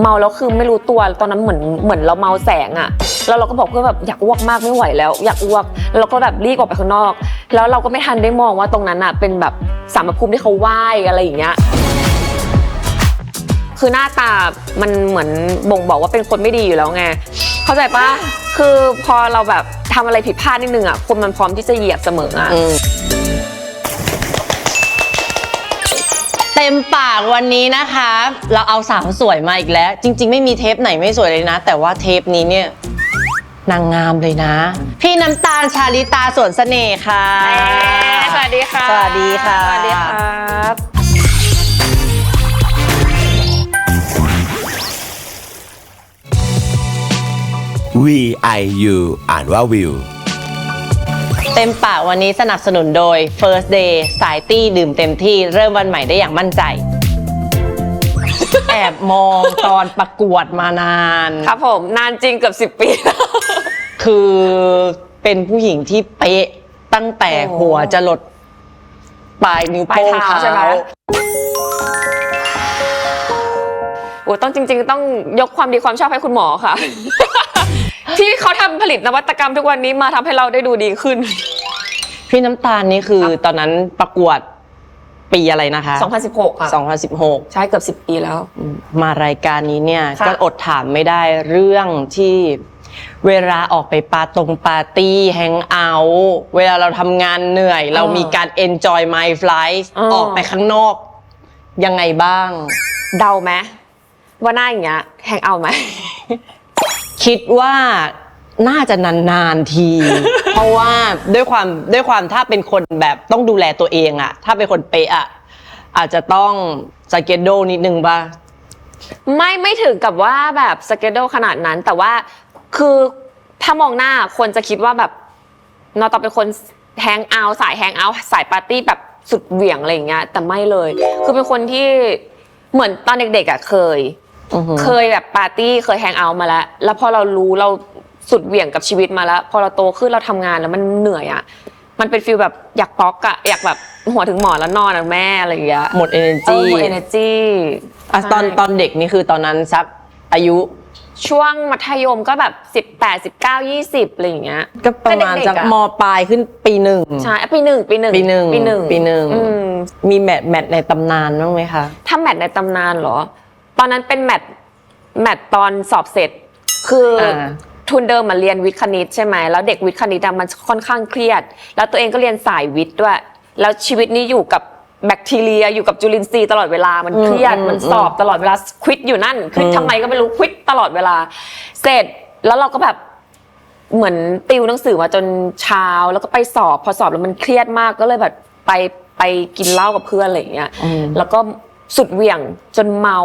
เมาแล้วคือไม่รู้ตัวตอนนั้นเหมือนเหมือนเราเมาแสงอะแล้วเราก็บอกเพื่อนแบบอยากอ้วกมากไม่ไหวแล้ว อยากอ้วกแล้วเราก็แบบรีบออกไปข้างนอก แล้วเราก็ไม่ทันได้มองว่าตรงนั้นอะเป็นแบบสารพระภูมิที่เขาไหว้อะไรอย่างเงี้ยคือหน้าตามันเหมือนบ่งบอกว่าเป็นคนไม่ดีอยู่แล้วไงเข้าใจปะคือพอเราแบบทำอะไรผิดพลาดนิดนึงอะคนมันพร้อมที่จะเหยียบเสมออะ ต็มปากวันนี้นะคะ เราเอาสาวสวยมาอีกแล้ว จริง ๆ ไม่มีเทปไหนไม่สวยเลยนะ แต่ว่าเทปนี้เนี่ยนางงามเลยนะ พี่น้ำตาลชาลิตาสวนเสน่ห์ค่ะ สวัสดีค่ะ สวัสดีค่ะ สวัสดีครับ V I U อ่านว่าวิว เต็มปากวันนี้สนับสนุนโดย First Day สายตี้ดื่มเต็มที่เริ่มวันใหม่ได้อย่างมั่นใจ แอบมองตอนประกวดมานาน ครับผมนานจริงเกือบสิบปีแล้ว คือเป็นผู้หญิงที่เป๊ะตั้งแต่โอ้หัวจะหลดปลายนิ้วปลายโป้งเท้าเท้าใช่ไหม โอ้ต้องจริง ๆ ต้องยกความดีความชอบให้คุณหมอค่ะ ที่เขาทำผลิตนวัตกรรมทุกวันนี้มาทำให้เราได้ดูดีขึ้น พี่น้ำตาลนี่คือครับตอนนั้นประกวดปีอะไรนะคะ2016ค่ะ2016 ใช่เกือบ 10 ปีแล้ว มารายการนี้เนี่ยค่ะ ก็อดถามไม่ได้เรื่องที่เวลาออกไปปาตรงปาร์ตี้แฮงเอาท์เวลาเราทำงานเหนื่อย เรามีการ enjoy my life อ๋อออกไปข้างนอก ยังไงบ้าง เดาไหมว่าหน้าอย่างเงี้ยแฮงเอาไหม คิดว่าน่าจะนานๆที เพราะว่าด้วยความด้วยความถ้าเป็นคนแบบต้องดูแลตัวเองอะถ้าเป็นคนเป๊ะอะอาจจะต้องสเกตโดนิดนึงป่ะ ไม่ไม่ถึงกับว่าแบบสเกด l e ขนาดนั้น แต่ว่าคือถ้ามองหน้าคนจะคิดว่าแบบนอตอเป็นคนแฮงเอาท์สายแฮงเอาท์สายปาร์ตี้แบบสุดเหวี่ยงอะไรอย่างเงี้ยแต่ไม่เลย คือเป็นคนที่เหมือนตอนเด็กๆอะเคย อือหือ เคยแบบปาร์ตี้เคยแฮงเอาท์มาแล้ว แล้วพอเรารู้เราสุดเหวี่ยงกับชีวิตมาแล้ว พอเราโตขึ้นเราทำงานแล้วมันเหนื่อยอะ มันเป็นฟีลแบบอยากป๊อกอะอยากแบบหัวถึงหมอนแล้วนอนอะแม่อะไรอย่างเงี้ยหมด เอ energy อหมด energy อะตอนใช่ ตอนเด็กนี่คือตอนนั้นสักอายุช่วงมัธยมก็แบบ 18 19 20อะไรอย่างเงี้ย ก็ประมาณก็เด็กๆจากอะ มปลายขึ้นปีหนึ่ง ใช่ปีหนึ่งปีหนึ่งปีหนึ่งปีหนึ่งปีหนึ่ง อืมมีแมทแมทในตำนานบ้างไหมคะ ถ้าแมทในตำนานเหรอต อนนั้นเป็นแมทแมทตอนสอบเสร็จ คืออาทุนเดิมมาเรียนวิทย์คณิตใช่ไหมแล้วเด็กวิทย์คณิตอะมันค่อนข้างเครียด แล้วตัวเองก็เรียนสายวิทย์ด้วย แล้วชีวิตนี้อยู่กับแบคทีเรียอยู่กับจุลินทรีย์ตลอดเวลามันเครียดอืมมันสอบตลอดเวลาควิดอยู่นั่นควิดอืม ทำไมก็ไม่รู้ควิดตลอดเวลา เสร็จแล้วเราก็แบบ เหมือนติวหนังสือมาจนเช้าแล้วก็ไปสอบพอสอบแล้วมันเครียดมากก็เลยแบบไปไปกินเหล้ากับเพื่อนอะไรอย่างเงี้ย อืม แล้วก็ สุดเหวี่ยงจนเมา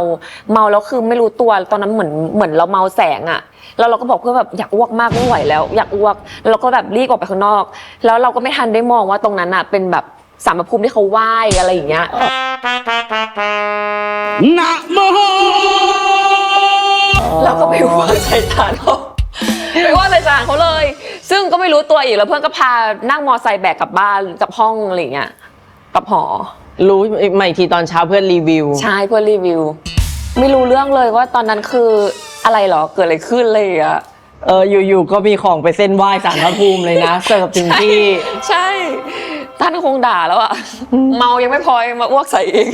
เมาแล้วคือไม่รู้ตัวตอนนั้นเหมือนเหมือนเราเมาแสงอะแล้วเราก็บอกเพื่อนแบบอยากอ้วกมากไม่ไหวแล้ว อยากอ้วกแล้วเราก็แบบรีบออกไปข้างนอก แล้วเราก็ไม่ทันได้มองว่าตรงนั้นอะเป็นแบบสารพระภูมิที่เขาไหว้อะไรอย่างเงี้ยนะโมเราก็ไปว่าใส่ฐานเขาไปว่าใส่ฐานเขาเลย ซึ่งก็ไม่รู้ตัวอีกแล้วเพื่อนก็พานั่งมอไซค์แบกกลับบ้านกลับห้องอะไรอย่างเงี้ยกลับหอ รู้ใหม่ทีตอนเช้าเพื่อนรีวิว ใช่เพื่อรีวิว ไม่รู้เรื่องเลยว่าตอนนั้นคืออะไรเหรอเกิดอะไรขึ้นเลยอะเอออยู่ๆก็มีของไปเส้นไหว้สารพระภูมิเลยนะ เสิร์ฟถึงที่ ใช่ ท่านคงด่าแล้วอะเมายังไม่พอยังมาอ้วกใส่อีก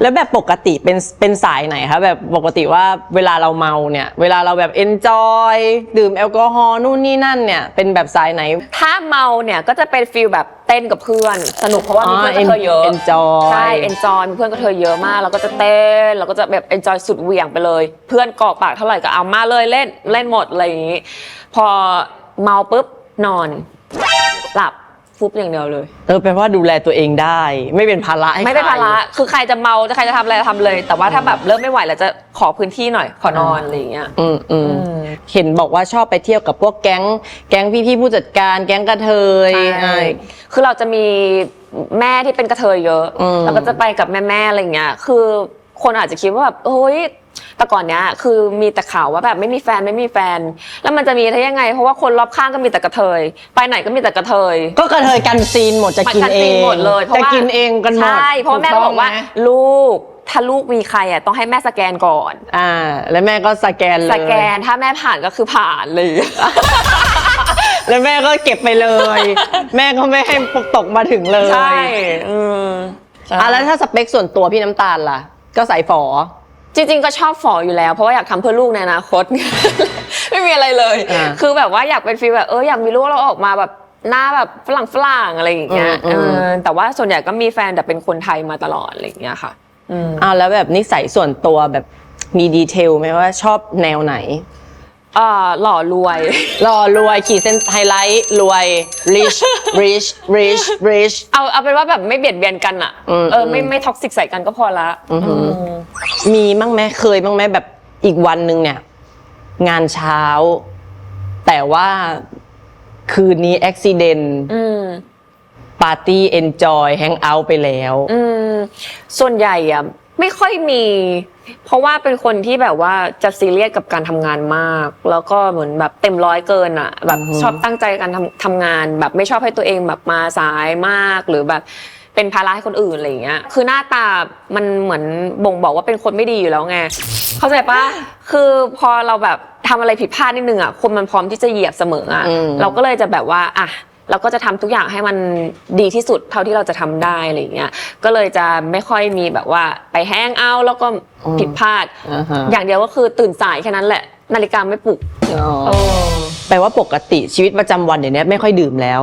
แล้วแบบปกติเป็นเป็นสายไหนคะแบบปกติว่าเวลาเราเมาเนี่ย เวลาเราแบบเอนจอยดื่มแอลกอฮอล์นู่นนี่นั่นเนี่ยเป็นแบบสายไหน ถ้าเมาเนี่ยก็จะเป็นฟิลแบบเต้นกับเพื่อน สนุกเพราะว่ามีเพื่อนก็เธอเยอะ enjoy ใช่ enjoy มีเพื่อนก็เธอเยอะมากแล้วก็จะเต้นแล้วก็จะแบบ enjoy สุดเหวี่ยงไปเลย เพื่อนกรอกปากเท่าไหร่ก็เอามาเลยเล่นเล่นหมดอะไรอย่างนี้ พอเมาปุ๊บนอน หลับ ฟุบอย่างเดียวเลย เออแปลว่าดูแลตัวเองได้ ไม่เป็นภาระให้ไม่เป็นใคภาระคือใครจะเมาจะใครจะทำอะไรทำเลย แต่ว่าถ้าแบบเริ่มไม่ไหวแล้วจะขอพื้นที่หน่อย ขอนอนอะไรอย่างเงี้ย อืมอืมมเห็นบอกว่าชอบไปเที่ยวกับพวกแก๊ง แก๊งพี่ๆผู้จัดการ แก๊งกระเทยใช่คือเราจะมีแม่ที่เป็นกระเทยเยอะ อืม แล้วก็จะไปกับแม่ๆอะไรอย่างเงี้ย คือคนอาจจะคิดว่าแบบเฮ้ย แต่ก่อนเนี้ยคือมีแต่ข่าวว่าแบบไม่มีแฟนไม่มีแฟน แล้วมันจะมีได้ยังไง เพราะว่าคนรอบข้างก็มีแต่กระเทย ไปไหนก็มีแต่กระเทยก็กระเทยกันซีนหมดจะกินมันเอซีงหมดเลยเพราะจะว่ากินเองกันหมดใช่เพราะว่าแม่ถูก็ต้บงอกว่าไหมลูกถ้าลูกมีใครอะต้องให้แม่สแกนก่อน อ่า แล้วแม่ก็สแกนเลยสแกนถ้าแม่ผ่านก็คือผ่านเลย แล้วแม่ก็เก็บไปเลย แม่ก็ไม่ให้ตกมาถึงเลยใช่อืม อะแล้วถ้าสเปคส่วนตัวพี่น้ำตาลล่ะ ก็ใส่ฝอ จริงๆก็ชอบฝออยู่แล้ว เพราะว่าอยากทำเพื่อลูกในอนาคต ไม่มีอะไรเลย อ่าคือแบบว่าอยากเป็นฟีลแบบเอออยากมีลูกเราออกมาแบบหน้าแบบฝรั่งฝรั่งอะไรอย่างเงี้ยอืมอืม เออแต่ว่าส่วนใหญ่ก็มีแฟนแต่เป็นคนไทยมาตลอดอะไรอย่างเงี้ยค่ะ อืมอ่าแล้วแบบนิสัยส่วนตัวแบบมีดีเทลไหมว่าชอบแนวไหน เอ่อหล่อรวย หล่อรวยขีดเส้นไฮไลท์รวย rich rich rich rich เอาเอาเป็นว่าแบบไม่เบียดเบียนกันอะอืมเออไม่ไม่ท็อกซิกใส่กันก็พอละอือหืออืมมีมั้งไหมเคยมั้งไหมแบบอีกวันหนึ่งเนี่ย งานเช้า แต่ว่าคืนนี้อุบิเหตุอืมปาร์ตี้เอนจอยแฮงเอาท์ไปแล้ว อืมส่วนใหญ่อะไม่ค่อยมี เพราะว่าเป็นคนที่แบบว่าจะซีเรียสกับการทำงานมาก แล้วก็เหมือนแบบเต็มร้อยเกินอะแบบอือฮึชอบตั้งใจการทำทำงาน แบบไม่ชอบให้ตัวเองแบบมาสายมาก หรือแบบเป็นภาระให้คนอื่นอะไรอย่างเงี้ย คือหน้าตามันเหมือนบ่งบอกว่าเป็นคนไม่ดีอยู่แล้วไง เข้าใจปะคือพอเราแบบทำอะไรผิดพลาดนิดนึงอะคนมันพร้อมที่จะเหยียบเสมออะอืม เราก็เลยจะแบบว่าอะ เราก็จะทำทุกอย่างให้มันดีที่สุดเท่าที่เราจะทำได้อะไรอย่างเงี้ยก็เลยจะไม่ค่อยมีแบบว่าไปแห้งเอาท์แล้วก็ผิดพลาดอ่าฮะอย่างเดียวก็คือตื่นสายแค่นั้นแหละ นาฬิกาไม่ปลุกอ๋อเออแปลว่าปกติชีวิตประจำวันเดี๋ยวนี้ไม่ค่อยดื่มแล้ว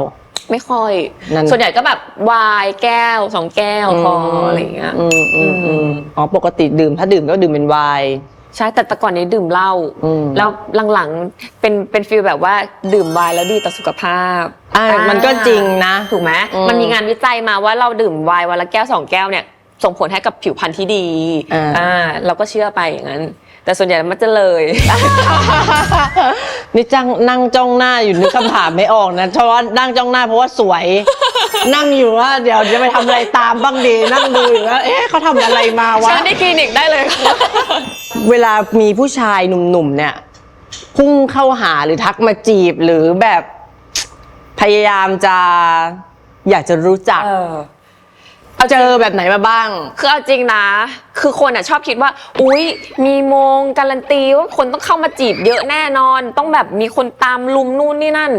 ไม่ค่อยนั่นส่วนใหญ่ก็แบบวายแก้วสองแก้วพออะไรอย่างเงี้ยอืมอืมอือืมมอ๋อปกติดื่มถ้าดื่มก็ดื่มเป็นไวน์ ใช่แต่แต่ก่อนนี้ดื่มเหล้าอืม แล้วหลังๆเป็นเป็นฟีลแบบว่าดื่มไวน์แล้วดีต่อสุขภาพอ่าอ่ามันก็จริงนะ ถูกไหมอืมมันมีงานวิจัยมาว่าเราดื่มไวน์วันละแก้วสองแก้วเนี่ยส่งผลให้กับผิวพรรณที่ดีอ่า เราก็เชื่อไปอย่างนั้น แต่ส่วนใหญ่มันจะเลย นี่จังนั่งจ้องหน้าอยู่นึกคำถามไม่ออกนะเพราะว่านั่งจ้องหน้าเพราะว่าสวย นั่งอยู่ว่าเดี๋ยวจะไปทำอะไรตามบ้างดีนั่งดูอยู่ว่าเอ๊ะเขาทำอะไรมาวะเชิญที่คลินิกได้เลยค่ะ เวลามีผู้ชายหนุ่มๆเนี่ย พุ่งเข้าหาหรือทักมาจีบหรือแบบ พยายามจะอยากจะรู้จัก เออ เจอแบบไหนมาบ้าง คือเอาจริงนะ คือคนอะชอบคิดว่า อุ๊ย มีโมงการันตีว่าคนต้องเข้ามาจีบเยอะแน่นอน ต้องแบบมีคนตามลุมนู่นนี่นั่น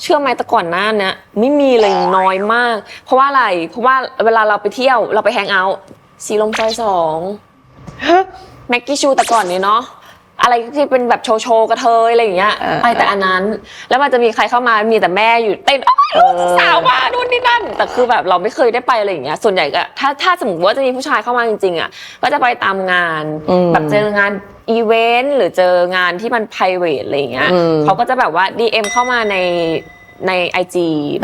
เชื่อไหมแต่ก่อนหน้าเนี้ยไม่มีเลยน้อยมาก เพราะว่าอะไร เพราะว่าเวลาเราไปเที่ยวเราไปแฮงเอาท์สีลมซอยสองแม็กกี้ชูแต่ก่อนนี้เนาะ อะไรที่เป็นแบบโชว์โชว์กระเทยอะไรอย่างเงี้ยเออไปแต่อันนั้น แล้วมันจะมีใครเข้ามามีแต่แม่อยู่เต้นโอ้ยลูกเจ้าสาวมานู่นนี่นั่น แต่คือแบบเราไม่เคยได้ไปอะไรอย่างเงี้ยส่วนใหญ่ก็ถ้าถ้าสมมติว่าจะมีผู้ชายเข้ามาจริงๆอะก็จะไปตามงานอืมแบบเจองานอีเวนต์หรือเจองานที่มัน p r i v a t อะไรอย่างเงี้ยอืมเขาก็จะแบบว่า DM เข้ามาใน ใน IG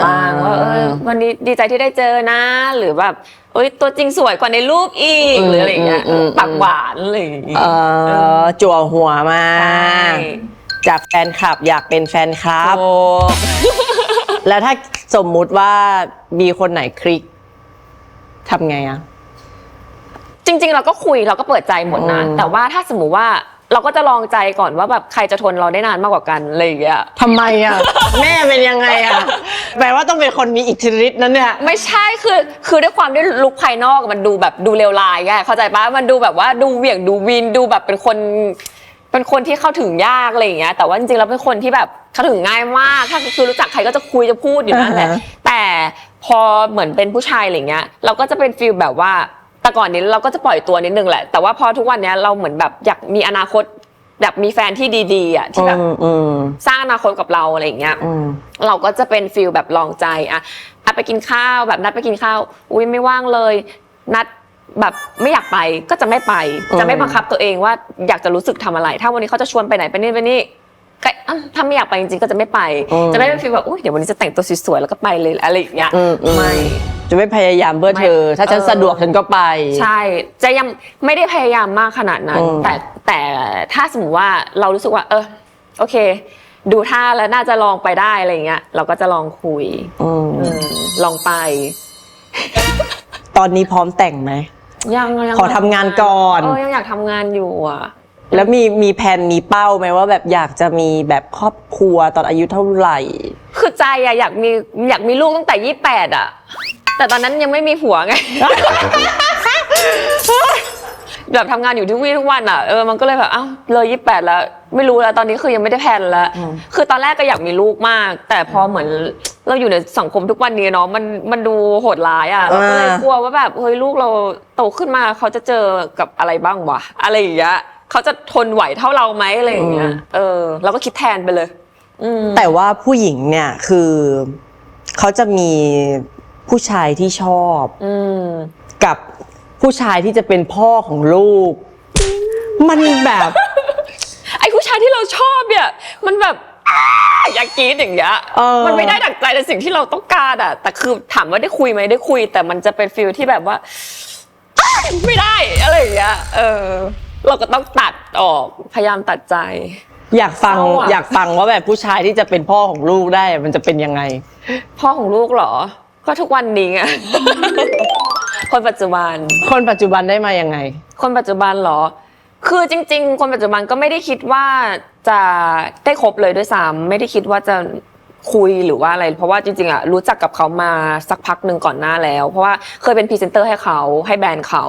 บ้างอ่าว่าเออวันนี้ดีใจที่ได้เจอนะ หรือแบบเอ้ยตัวจริงสวยกว่าในรูปอีกอืมหรืออะไรอย่างเงี้ยอืมอืมปากหวานอะไรอย่างเงี้ยเออจั่วหัวมาใช่จากแฟนคลับอยากเป็นแฟนคลับโอ้แล้วถ้าสมมุติว่ามีคนไหนคลิกทำไงอะจริง ๆ เราก็คุยเราก็เปิดใจหมดนะอืมแต่ว่าถ้าสมมุติว่า เราก็จะลองใจก่อนว่าแบบใครจะทนเราได้นานมากกว่ากันอะไรอย่างเงี้ยทำไมอะแม่เป็นยังไงอะแปลว่าต้องเป็นคนมีอิทธิฤทธิ์นั้นเนี่ย ไม่ใช่คือคือด้วยความที่ลุคภายนอกมันดูแบบดูเลวร้ายไงเข้าใจปะมันดูแบบว่าดูเหวี่ยงดูวินดูแบบเป็นคน เป็นคนที่เข้าถึงยากอะไรอย่างเงี้ยแต่ว่าจริงๆแล้วเป็นคนที่แบบเข้าถึงง่ายมากถ้าคือรู้จักใครก็จะคุยจะพูดอยู่นั่นแหละอ่าฮะ แต่พอเหมือนเป็นผู้ชายอะไรเงี้ยเราก็จะเป็นฟีลแบบว่า แต่ก่อนนี้เราก็จะปล่อยตัวนิดนึงแหละ แต่ว่าพอทุกวันเนี้ยเราเหมือนแบบอยากมีอนาคตแบบมีแฟนที่ดีๆอะที่แบบอืมอืมสร้างอนาคตกับเราอะไรอย่างเงี้ย อืม เราก็จะเป็นฟิลแบบลองใจอะอะไปกินข้าวแบบนัดไปกินข้าว อุ้ยไม่ว่างเลย นัดแบบไม่อยากไปก็จะไม่ไป อืม จะไม่บังคับตัวเองว่าอยากจะรู้สึกทำอะไร ถ้าวันนี้เขาจะชวนไปไหนไปนี่ไปนี่ ก็อะถ้าไม่อยากไปจริงๆก็จะไม่ไปจะไม่เป็นฟีลแบบอุ้ยเดี๋ยววันนี้จะแต่งตัวสวยๆแล้วก็ไปเลยอะไรอย่างเงี้ยอืมอืไม่ จะไม่พยายามเพื่อเธอ ไม่ถ้าฉันเออ สะดวกฉันก็ไป ใช่จะยังไม่ได้พยายามมากขนาดนั้น อืมแต่แต่ถ้าสมมติว่าเรารู้สึกว่า เออโอเค ดูท่าแล้วน่าจะลองไปได้อะไรอย่างเงี้ย เราก็จะลองคุยอืม อืมลองไปตอนนี้พร้อมแต่งไหม ยังยังขอทำงานก่อน เออยังอยากทำงานอยู่อะ แล้วมีมีแผนมีเป้าไหมว่าแบบอยากจะมีแบบครอบครัวตอนอายุเท่าไหร่ คือใจอะอยากมีอยากมีลูกตั้งแต่ยี่แปดอะแต่ตอนนั้นยังไม่มีผัวไง แบบทำงานอยู่ที่วี่ทุกวันอะเออมันก็เลยแบบอ้าวเลยยี่แปดแล้ว ไม่รู้แล้วตอนนี้คือยังไม่ได้แพลนแล้ว อืม คือตอนแรกก็อยากมีลูกมาก แต่พอเหมือนเราอยู่ในสังคมทุกวันนี้เนาะมันมันดูโหดร้ายอะเราก็เลยกลัวว่าแบบเฮ้ยลูกเราโตขึ้นมาเขาจะเจอกับอะไรบ้างวะอะไรอย่างเงี้ย เขาจะทนไหวเท่าเราไหมอะไรอย่างเงี้ย เออเราก็คิดแทนไปเลย อืมแต่ว่าผู้หญิงเนี่ยคือเขาจะมีผู้ชายที่ชอบ อืม กับผู้ชายที่จะเป็นพ่อของลูก มันแบบ ไอ้ผู้ชายที่เราชอบเนี่ย มันแบบอ้าอยากกรีดอย่างเงี้ยเออ มันไม่ได้ดักใจในสิ่งที่เราต้องการอะ แต่คือถามว่าได้คุยไหมได้คุย แต่มันจะเป็นฟีลที่แบบว่าอ้าไม่ได้อะไรอย่างเงี้ยเออ เราก็ต้องตัดออกพยายามตัดใจ อยากฟังเศร้าอะ อยากฟังว่าแบบผู้ชายที่จะเป็นพ่อของลูกได้มันจะเป็นยังไง พ่อของลูกเหรอ ก็ทุกวันนี้ไงคนปัจจุบัน คนปัจจุบันได้มายังไง คนปัจจุบันเหรอ คือจริง ๆ คนปัจจุบันก็ไม่ได้คิดว่าจะได้คบเลยด้วยซ้ำไม่ได้คิดว่าจะคุยหรือว่าอะไร เพราะว่าจริงๆอะรู้จักกับเขามาสักพักหนึ่งก่อนหน้าแล้ว เพราะว่าเคยเป็นพรีเซนเตอร์ให้เขาให้แบรนด์เขา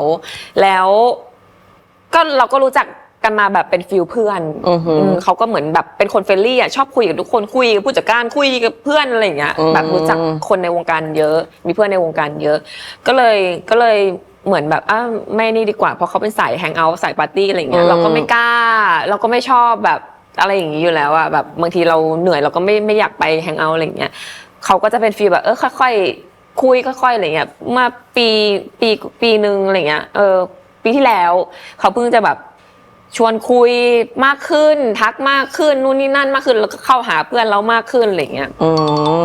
แล้ว ก็เราก็รู้จักกันมาแบบเป็นฟิลเพื่อนอือหือมเขาก็เหมือนแบบเป็นคนเฟรนลี่อะชอบคุยกับทุกคนคุยกับผู้จัดการคุยกับเพื่อนอะไรอย่างเงี้ยอืม แบบรู้จักคนในวงการเยอะ มีเพื่อนในวงการเยอะ ก็เลยก็เลยเหมือนแบบอ้าวไม่นี่ดีกว่าเพราะเขาเป็นสายแฮงเอาท์สายปาร์ตี้อะไรอย่างเงี้ยเราก็ไม่กล้า เราก็ไม่ชอบแบบอะไรอย่างงี้อยู่แล้วอะแบบบางทีเราเหนื่อยเราก็ไม่ไม่อยากไปแฮงเอาท์อะไรอย่างเงี้ยเขาก็จะเป็นฟีลแบบเออค่อยๆ คุยค่อยๆอะไรเงี้ยเมื่อปีปีปีหนึ่งอะไรเงี้ยเออ ปีที่แล้ว เขาเพิ่งจะแบบชวนคุยมากขึ้น ทักมากขึ้นนู่นนี่นั่นมากขึ้นแล้วก็เข้าหาเพื่อนเรามากขึ้นอะไรเงี้ยอื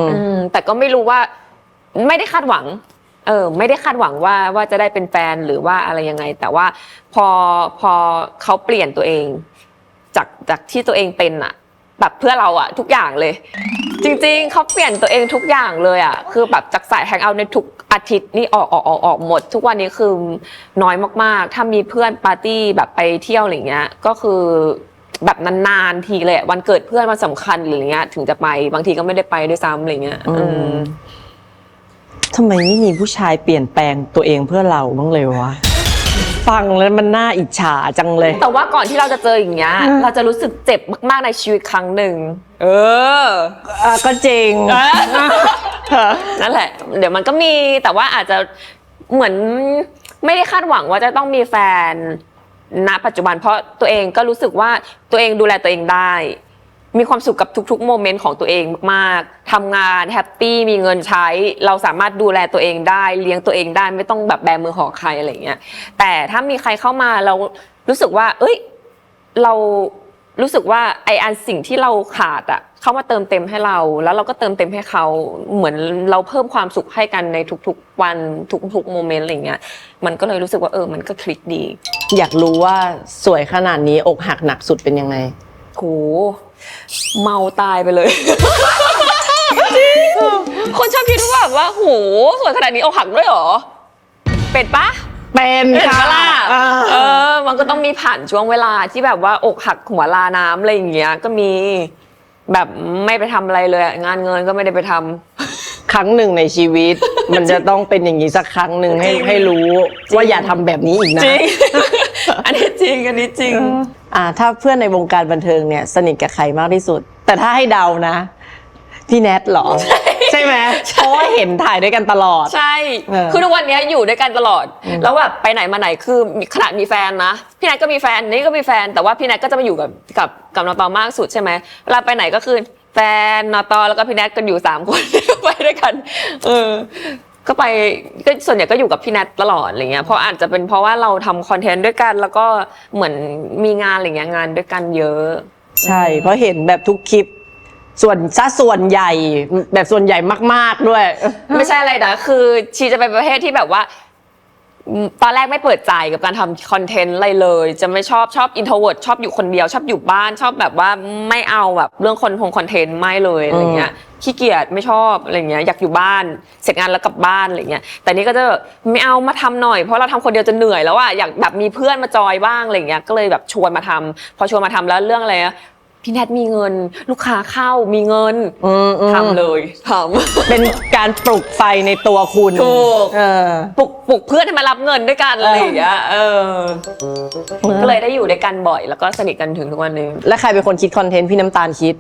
มอืมแต่ก็ไม่รู้ว่า ไม่ได้คาดหวัง เออ ไม่ได้คาดหวังว่าว่าจะได้เป็นแฟนหรือว่าอะไรยังไง แต่ว่าพอพอเขาเปลี่ยนตัวเอง จากจากที่ตัวเองเป็นอะแบบเพื่อเราอะทุกอย่างเลย จริงๆ เขาเปลี่ยนตัวเองทุกอย่างเลยอะคือแบบจากสายแฮงเอาท์ในทุกอาทิตย์นี่ออกออกออกออกหมด ทุกวันนี้คือน้อยมากๆ ถ้ามีเพื่อนปาร์ตี้แบบไปเที่ยวอะไรเงี้ย ก็คือแบบนานๆทีเลยอะวันเกิดเพื่อนวันสำคัญหรืออะไรเงี้ย ถึงจะไปบางทีก็ไม่ได้ไปด้วยซ้ำอะไรเงี้ยอืมอืม ทำไมไม่มีผู้ชายเปลี่ยนแปลงตัวเองเพื่อเราบ้างเลยวะ ฟังแล้วมันน่าอิจฉาจังเลย แต่ว่าก่อนที่เราจะเจออย่างเงี้ย เราจะรู้สึกเจ็บมากๆในชีวิตครั้งหนึ่ง เออ อะก็จริง นั่นแหละ เดี๋ยวมันก็มีแต่ว่าอาจจะเหมือนไม่ได้คาดหวังว่าจะต้องมีแฟนณปัจจุบันเพราะตัวเองก็รู้สึกว่าตัวเองดูแลตัวเองได้ มีความสุขกับทุกๆโมเมนต์ของตัวเองมากๆทำงานแฮปปี้มีเงินใช้ เราสามารถดูแลตัวเองได้เลี้ยงตัวเองได้ไม่ต้องแบบแบมือห่อใครอะไรอย่างเงี้ยแต่ถ้ามีใครเข้ามาเรารู้สึกว่า เอ้ย เรารู้สึกว่าไออันสิ่งที่เราขาดอะเขามาเติมเต็มให้เรา แล้วเราก็เติมเต็มให้เขาเหมือนเราเพิ่มความสุขให้กันในทุกๆวันทุกๆโมเมนต์อะไรเงี้ยมันก็เลยรู้สึกว่าเออมันก็คลิกดี อยากรู้ว่าสวยขนาดนี้อกหักหนักสุดเป็นยังไงโห เมาตายไปเลย คนชอบคิดว่าแบบว่าโหสวยขนาดนี้เอาหักด้วยเหรอ เป็นปะ เป็นเห็นค่ะปะล่ะอ่าเออ มันก็ต้องมีผ่านช่วงเวลาที่แบบว่าอกหักหัวลาน้ำอะไรอย่างเงี้ย ก็มีแบบไม่ไปทำอะไรเลยอะงานเงินก็ไม่ได้ไปทำ ครั้งหนึ่งในชีวิต มันจะต้องเป็นอย่างนี้สักครั้งหนึ่งให้จริงให้รู้ จริง ว่าอย่าทำแบบนี้อีกนะ จริง อันนี้จริง อันนี้จริงอ่าถ้าเพื่อนในวงการบันเทิงเนี่ยสนิทกับใครมากที่สุด แต่ถ้าให้เดานะ พี่แนทเหรอ ใช่ไหมเพราะว่าเห็นถ่ายด้วยกันตลอด ใช่ เออคือทุกวันนี้อยู่ด้วยกันตลอดแล้วแบบไปไหนมาไหนคือมีขนาดมีแฟนนะ พี่แนทก็มีแฟนนี่ก็มีแฟน แต่ว่าพี่แนทก็จะมาอยู่กับกับกับนอตอมากสุดใช่ไหมเวลาไปไหนก็คือแฟนนอตอแล้วก็พี่แนทกันอยู่สามคน ไปด้วยกัน เออ ก็ไปก็ส่วนใหญ่ก็อยู่กับพี่แนทตลอดอะไรเงี้ยเพราะอาจจะเป็นเพราะว่าเราทำคอนเทนต์ด้วยกัน แล้วก็เหมือนมีงานอะไรเงี้ยงานด้วยกันเยอะ ใช่ เพราะเห็นแบบทุกคลิป ส่วนซะส่วนใหญ่แบบส่วนใหญ่มาก ๆด้วย ไม่ใช่อะไรนะคือชีจะเป็นประเภทที่แบบว่าอืมตอนแรกไม่เปิดใจกับการทำคอนเทนต์อะไรเลย จะไม่ชอบชอบอินโทรเวิร์ดชอบอยู่คนเดียว ชอบอยู่บ้านชอบแบบว่าไม่เอาแบบเรื่องคนคงคอนเทนต์ไม่เลยอะไรเงี้ย ขี้เกียจไม่ชอบอะไรเงี้ยอยากอยู่บ้าน เสร็จงานแล้วกลับบ้านอะไรเงี้ยแต่นี่ก็จะแบบไม่เอามาทำหน่อยเพราะเราทำคนเดียวจะเหนื่อยแล้วอะอยากแบบมีเพื่อนมาจอยบ้างอะไรเงี้ยก็เลยแบบชวนมาทำพอชวนมาทำแล้วเรื่องอะไรอะพี่แนทมีเงิน ลูกค้าเข้ามีเงินอืมอืมทำเลยทำเป็นการปลุกไฟในตัวคุณถูกเออปลุกปลุกเพื่อนให้มารับเงินด้วยกันอะไรอย่างเงี้ยเออก็เลยได้อยู่ด้วยกันบ่อย แล้วก็สนิทกันถึงทุกวันนี้ แล้วใครเป็นคนคิดคอนเทนต์พี่น้ำตาลคิด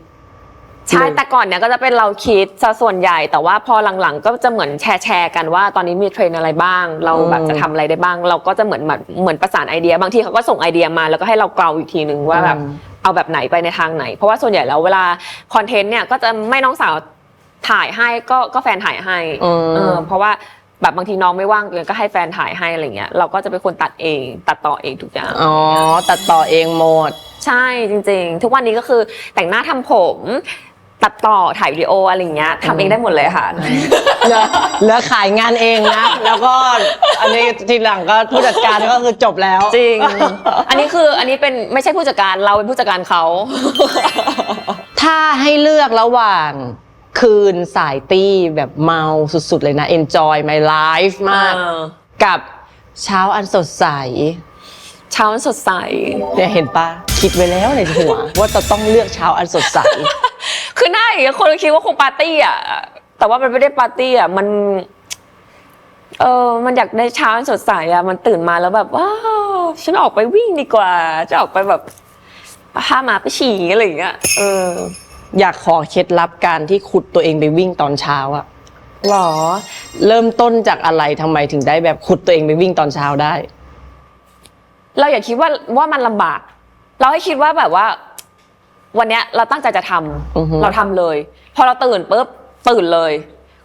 ใช่แต่ก่อนเนี่ยก็จะเป็นเราคิดซะส่วนใหญ่แต่ว่าพอหลังๆ ก็จะเหมือนแชร์แชร์กันว่าตอนนี้มีเทรนด์อะไรบ้าง เราแบบอืมจะทำอะไรได้บ้าง เราก็จะเหมือนแบบเหมือนประสานไอเดีย บางทีเขาก็ส่งไอเดียมา แล้วก็ให้เราเกลาอีกทีนึงว่าแบบอืม เอาแบบไหนไปในทางไหน เพราะว่าส่วนใหญ่แล้วเวลาคอนเทนต์เนี่ยก็จะไม่น้องสาวถ่ายให้ก็ก็แฟนถ่ายให้อืมเออเพราะว่าแบบบางทีน้องไม่ว่างก็ให้แฟนถ่ายให้อะไรเงี้ยเราก็จะเป็นคนตัดเองตัดต่อเองทุกอย่าง อ๋อ ตัดต่อเองหมด ใช่จริงๆ ทุกวันนี้ก็คือแต่งหน้าทำผม ตัดต่อถ่ายวิดีโออะไรอย่างเงี้ยทำเองได้หมดเลยค่ะเหลือเหลือขายงานเองนะ แล้วก็อันนี้ทีหลังก็ผู้จัดการก็คือจบแล้ว จริง อันนี้คืออันนี้เป็นไม่ใช่ผู้จัดการเราเป็นผู้จัดการเขา ถ้าให้เลือกระหว่างคืนสายตี้แบบเมาสุดๆเลยนะ enjoy my life มากเออกับเช้าอันสดใส เช้าสดใส เนี่ยเห็นปะคิดไว้แล้วในหัว ว่าจะต้องเลือกเช้าอันสดใส คือหน้าอย่างเงี้ยคนคิดว่าคงปาร์ตี้อะแต่ว่ามันไม่ได้ปาร์ตี้อะมัน เออมันอยากได้เช้าสดใสอะมันตื่นมาแล้วแบบว้าวฉันออกไปวิ่งดีกว่า จะออกไปแบบพาหมาไปฉี่อะไรอย่างเงี้ยเออ อยากขอเคล็ดลับการที่ขุดตัวเองไปวิ่งตอนเช้าอะหรอ เริ่มต้นจากอะไรทำไมถึงได้แบบขุดตัวเองไปวิ่งตอนเช้าได้ เราอย่าคิดว่าว่ามันลำบาก เราให้คิดว่าแบบว่า วันเนี้ยเราตั้งใจจะทำอือฮึ เราทำเลย พอเราตื่นปุ๊บตื่นเลย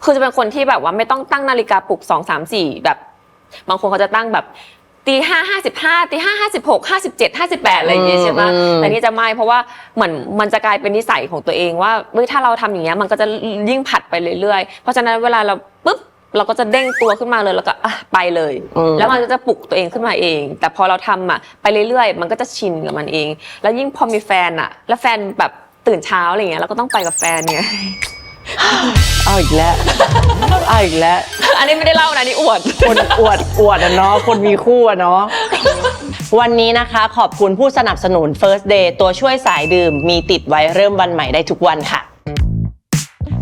คือจะเป็นคนที่แบบว่าไม่ต้องตั้งนาฬิกาปลุกสองสามสี่แบบ บางคนเขาจะตั้งแบบตีห้าห้าสิบห้าตีห้าห้าสิบหกห้าสิบเจ็ดห้าสิบแปดอะไรอย่างเงี้ยใช่ไหมอืม แต่นี่จะไม่เพราะว่าเหมือนมันจะกลายเป็นนิสัยของตัวเองว่าเฮ้ยถ้าเราทำอย่างเงี้ยมันก็จะยิ่งผัดไปเรื่อยๆ เพราะฉะนั้นเวลาเราปุ๊บ เราก็จะเด้งตัวขึ้นมาเลยแล้วก็อะไปเลย อืม แล้วมันก็จะปลุกตัวเองขึ้นมาเอง แต่พอเราทำอะไปเรื่อยๆ มันก็จะชินกับมันเอง แล้วยิ่งพอมีแฟนอะ แล้วแฟนแบบตื่นเช้าอะไรเงี้ยเราก็ต้องไปกับแฟนไง เอาอีกแล้ว เอาอีกแล้ว อันนี้ไม่ได้เล่านะนี่อวด คนอวดอวดอะเนาะ คนมีคู่อะเนาะ วันนี้นะคะขอบคุณผู้สนับสนุน First Day ตัวช่วยสายดื่มมีติดไว้เริ่มวันใหม่ได้ทุกวันค่ะ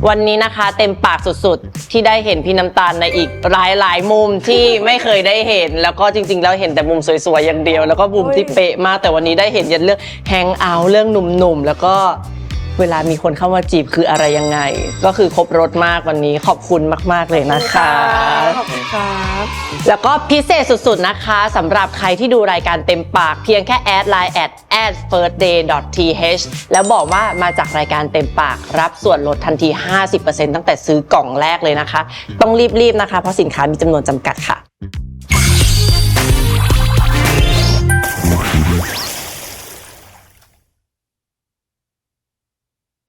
วันนี้นะคะเต็มปากสุดๆ ที่ได้เห็นพี่น้ำตาลในอีกหลายหลายๆมุมที่ไม่เคยได้เห็น แล้วก็จริงๆ แล้วเห็นแต่มุมสวยๆอย่างเดียว แล้วก็มุมที่เป๊ะมากแต่วันนี้ได้เห็นยันเรื่องแฮงเอาท์เรื่องหนุ่มๆแล้วก็ เวลามีคนเข้ามาจีบคืออะไรยังไง ก็คือครบรถมากวันนี้ขอบคุณมาก ๆ เลยนะคะ ขอบคุณครับแล้วก็พิเศษสุด ๆ นะคะสำหรับใครที่ดูรายการเต็มปากเพียงแค่แอดไลน์แอด at firstday.th แล้วบอกว่ามาจากรายการเต็มปากรับส่วนลดทันที 50%ตั้งแต่ซื้อกล่องแรกเลยนะคะ ต้องรีบ ๆ นะคะ เพราะสินค้ามีจำนวนจำกัดค่ะ